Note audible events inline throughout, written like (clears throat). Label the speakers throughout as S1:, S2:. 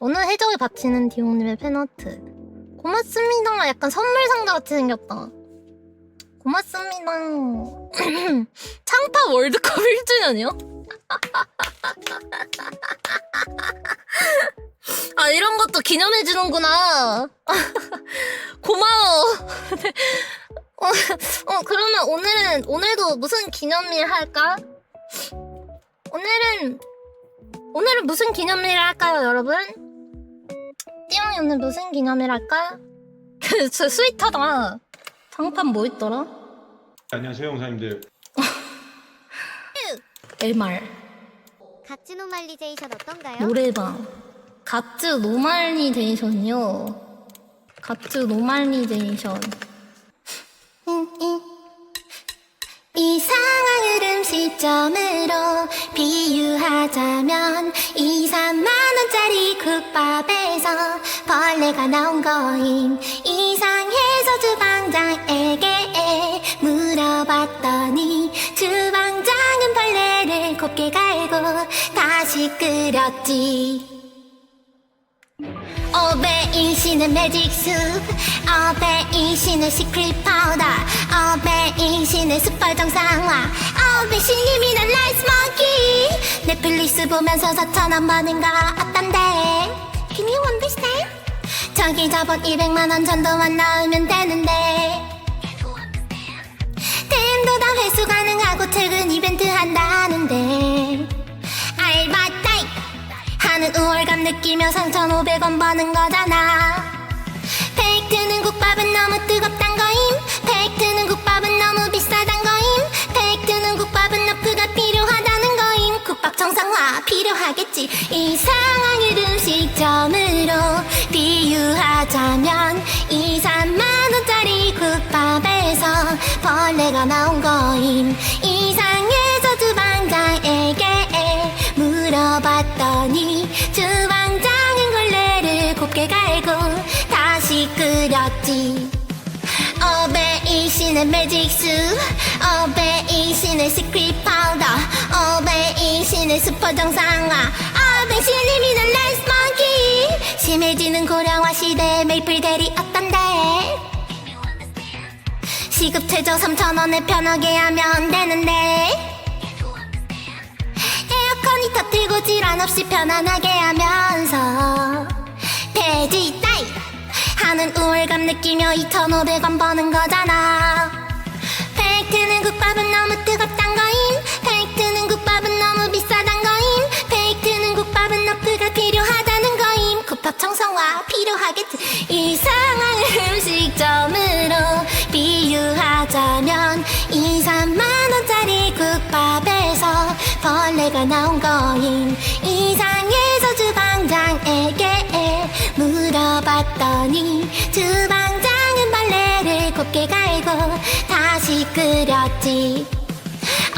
S1: 어느 해적에 바치는 디오님의 팬아트. 고맙습니다. 약간 선물 상자 같이 생겼다. 고맙습니다. (clears throat) 창파 월드컵 (laughs) 1주년이요? (laughs) 아 이런 것도 기념해 주는구나. (laughs) 고마워. 어, 어 그러면 오늘은 오늘도 무슨 기념일 할까? 오늘은 오늘은 무슨 기념일 할까요, 여러분? 띠용이 오늘 무슨 기념일 할까? (laughs) 그, 저 스윗하다. 장판 뭐 있더라?
S2: 안녕하세요 형사님들 (laughs)
S1: MR
S3: 갓즈 노말리제이션 어떤가요?
S1: 노래방 갓즈 노말리제이션이요. 갓즈 노말리제이션. 이상한 흐름 시점으로 비유하자면 2, 3만 원짜리 국밥에서 벌레가 나온 거임. 이상해서 주방장에게 물어봤더니 주방장은 벌레를 곱게 갈고 다시 끓였지. 어베 인신의 매직 숲 어베 인신의 시크릿 파우더 어베 인신의 super 정상화 어베 신님이 난 라이스 모키 넷플릭스 보면서 4천원 버는 거 어떤데? Can you understand? 저기 저번 200만원 정도만 넣으면 되는데. 템도 다 회수 가능하고 퇴근 이벤트 한다는데. 알바 타임 하는 우월감 느끼며 3,500원 버는 거잖아. 팩트는 국밥은 너무 뜨겁단 거임 필요하겠지. 이상한 흐름 시점으로 비유하자면 2, 3만원짜리 국밥에서 벌레가 나온 거임. 이상해서 주방장에게 물어봤더니 주방장은 걸레를 곱게 갈고 다시 끓였지. 어베 이신의 매직 수 어베 이신의 시크릿 파우더 신의 슈퍼 정상화 어베 실리미는 라이스 모키 심해지는 고령화 시대의 메이플 대리 어떤데? 시급 최저 3,000원에 편하게 하면 되는데. 에어컨이 터뜨고 질환 없이 편안하게 하면서. 돼지 따이 하는 우월감 느끼며 2,500원 버는 거잖아. 팩트는 국밥은 너무 뜨겁단 거임 필요하겠지 이상한 음식점으로 비유하자면 2, 3만원짜리 국밥에서 벌레가 나온 거임 이상해서 주방장에게 물어봤더니 주방장은 벌레를 곱게 갈고 다시 끓였지.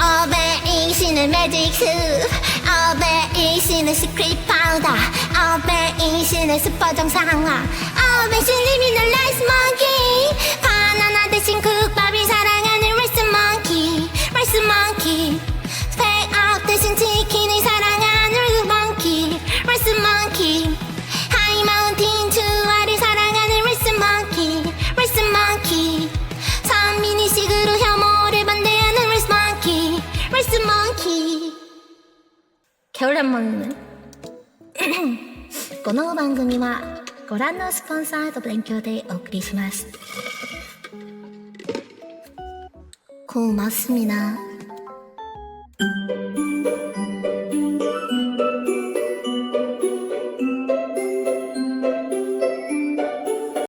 S1: 어베 이신의 매직 숲 어베 이신의 시크릿 파우더 어베 이신의 슈퍼 정상화 어베 신리미는 라이스 모키 바나나 대신 국밥이 사랑하는 라이스 모키 라이스 모키 스펙아웃 대신 치킨을 사랑하는 라이스 모키 라이스 모키 하이마운틴 주화를 사랑하는 라이스 모키 라이스 모키 선미니식으로 혐오를 반대하는 라이스 모키 라이스 모키 겨울랜만이네 この番組はご覧のスポンサーと勉強でお送りします。고맙습니다.